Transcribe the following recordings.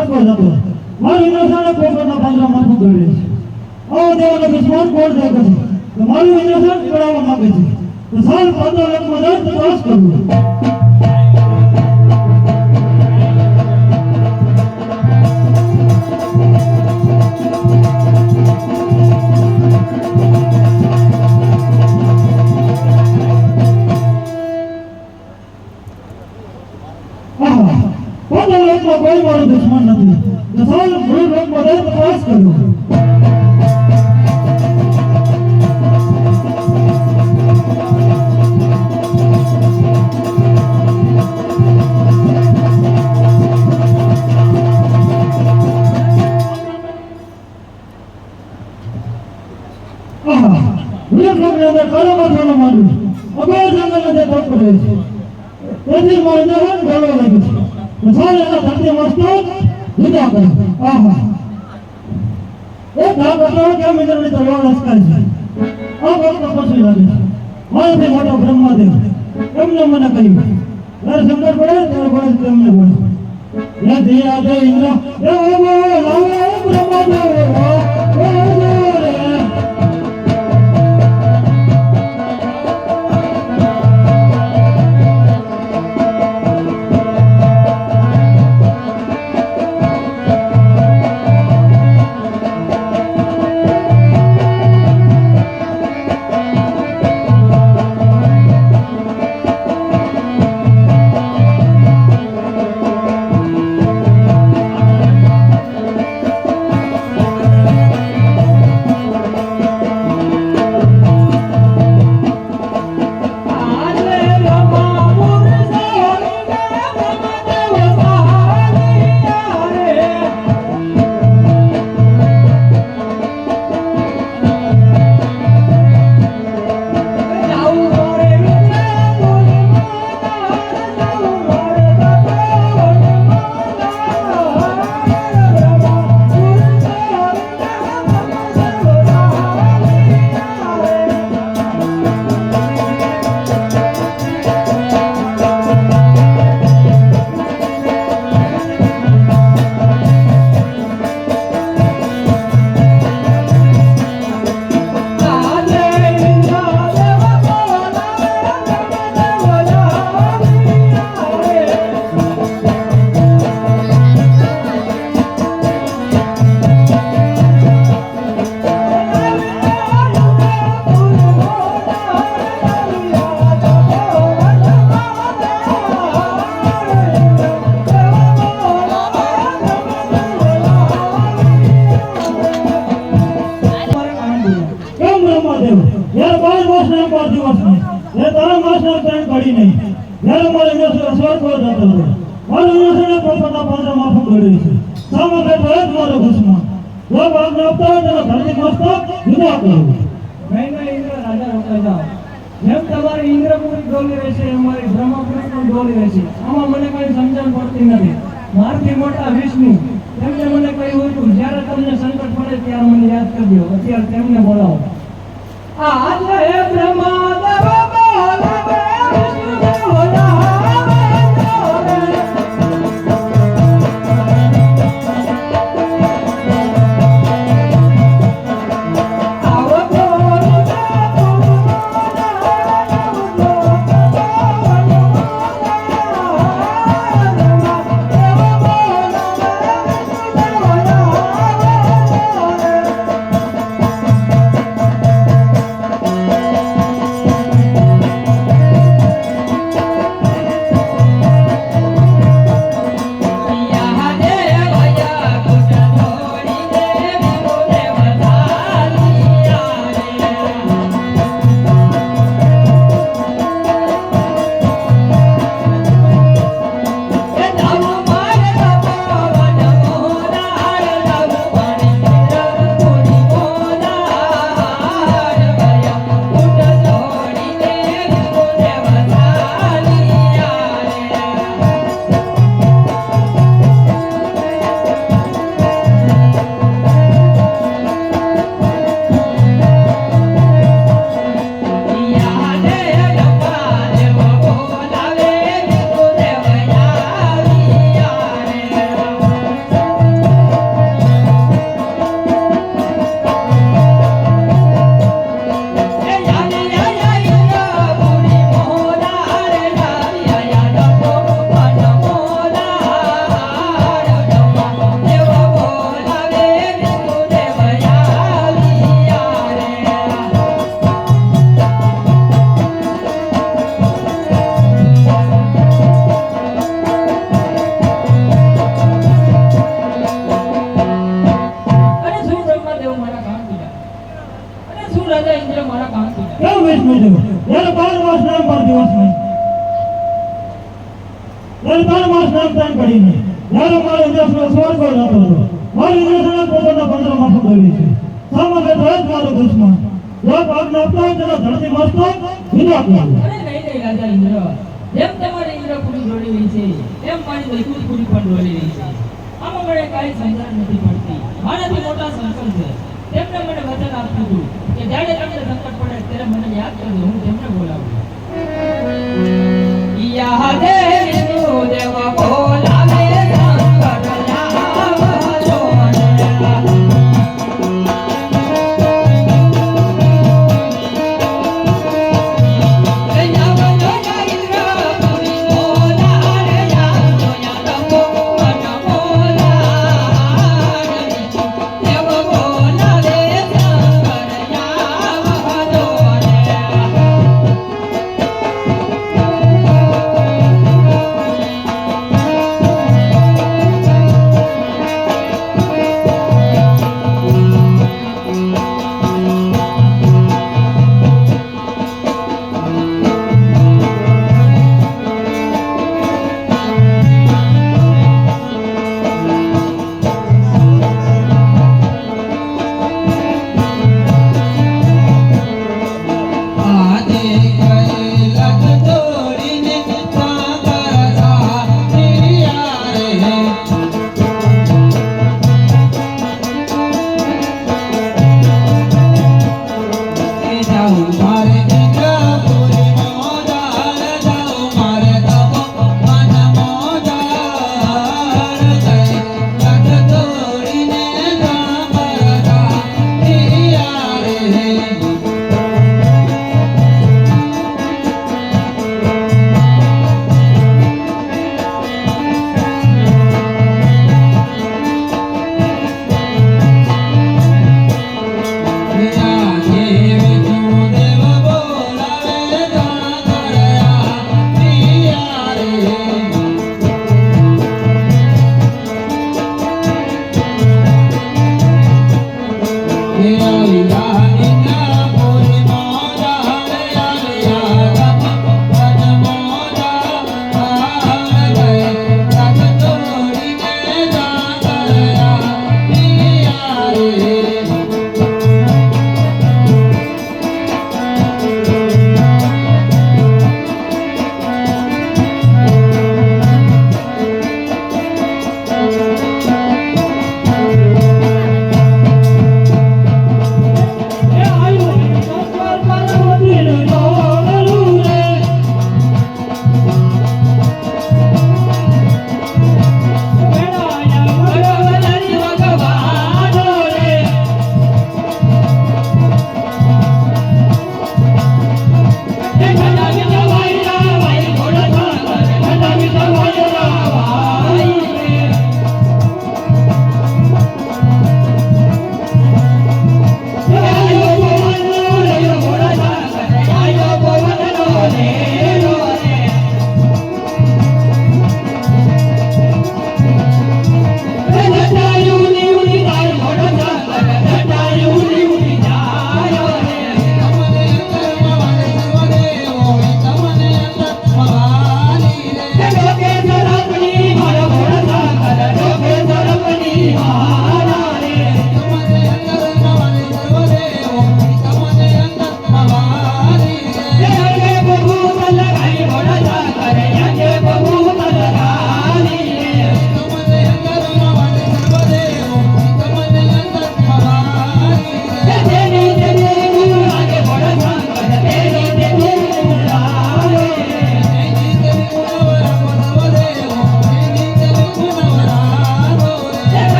ઇન્દ્રસને અસવાર પર જતો મારા ઇન્દ્રસાને પોતાના પાંજરા માથું ગળે છે આવો દેવાનો દુશ્મન કોણ છે કે તો મારું ઇન્દ્રસાન કરાવવા માંગે છે તો પંદર લાખમાં કોઈ મારો દુશ્મન નથી તો સાલ ભૂલ લાખમાં જાય તો પાસ કરવું આહા, વીર લોકોને અંદર કાળો માથાનો માંડું. અગાઉ જંગલને તે તપ કરે છે. તેથી મારે જવાન ગળવા લાગ્યું છે. મોટો. એમને મને કહ્યું. જ્યારે શંકર પડે ત્યારે પડે તેમને બોલે. યદી ઓ લાવે બ્રહ્માદેવ બાર દિવસની એ ત્રણ માસના ત્રણ કાઢી નહીં જ્યારે મારે ઇન્દ્રસુર સ્વર્ગ પર જતો હતો મારો ઇન્દ્રસુરને પોતાના પાંજરા માથું ગળી છે. સામે બેઠો એક મારો દુશ્મન જો ભાગને આપતા હોય તેનો ધરતી મસ્તક જુદા કરવું નહીં નહીં ઇન્દ્ર રાજા રોકાઈ જાઓ જેમ તમારી ઇન્દ્રપુરી ડોલી રહેશે એમ મારી બ્રહ્મપુરી પણ ડોલી રહેશે આમાં મને કઈ સમજણ પડતી નથી મારથી મોટા વિષ્ણુ તેમને મને કહ્યું હતું જ્યારે તમને સંકટ પડે ત્યારે મને યાદ કરજો અત્યારે તેમને બોલાવો આજે હે ઇન્દ્ર મારા કાંતિ કેમ વિષ્ણુ દેવ જ્યારે બાર માસ નામ પર દિવસ નહીં ત્યારે ત્રણ માસ નામ ત્રણ પડી નહીં. મારો ઇન્દ્રસનો સ્વર્ગ જતો હતો મારો ઇન્દ્રસના પોતાના પંદર માસ બોલી છે. સામા બેઠો જ મારો દુશ્મન. જો પાપ આપતો હોય તેનો ધરતી મસ્તો વિના અરે નહીં નહીં રાજા ઇન્દ્ર. જેમ તમારે ઇન્દ્રપુરી દોડી રહી છે એમ મારી વૈકુંઠપુરી પણ દોડી રહી છે. આમાં મને કાંઈ સમજણ નથી પડતી. મારાથી મોટા સંકલ્પ છે. તેમને મને વચન આપ્યું હતું કે જ્યારે તમને સંકટ પડે ત્યારે મને યાદ કરજો, હું તેમને બોલાવું યાદ દેવ બોલાવે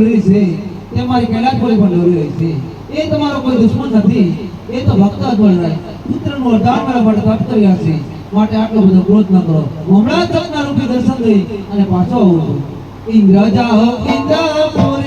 રહી મારી કૈલાસપુરી પણ રહી છે. એ તમારો કોઈ દુશ્મન નથી. એ તો ભક્ત અજવળરાય પુત્રનું વરદાન મારા માટે પ્રાપ્ત કર્યા છે. માટે આટલો બધો ક્રોધ ન કરો. હમણાં જ તમને રૂપે દર્શન દઈ અને પાછો આવું છું. ઇન્દ્ર જાઓ ઇન્દ્રપુરી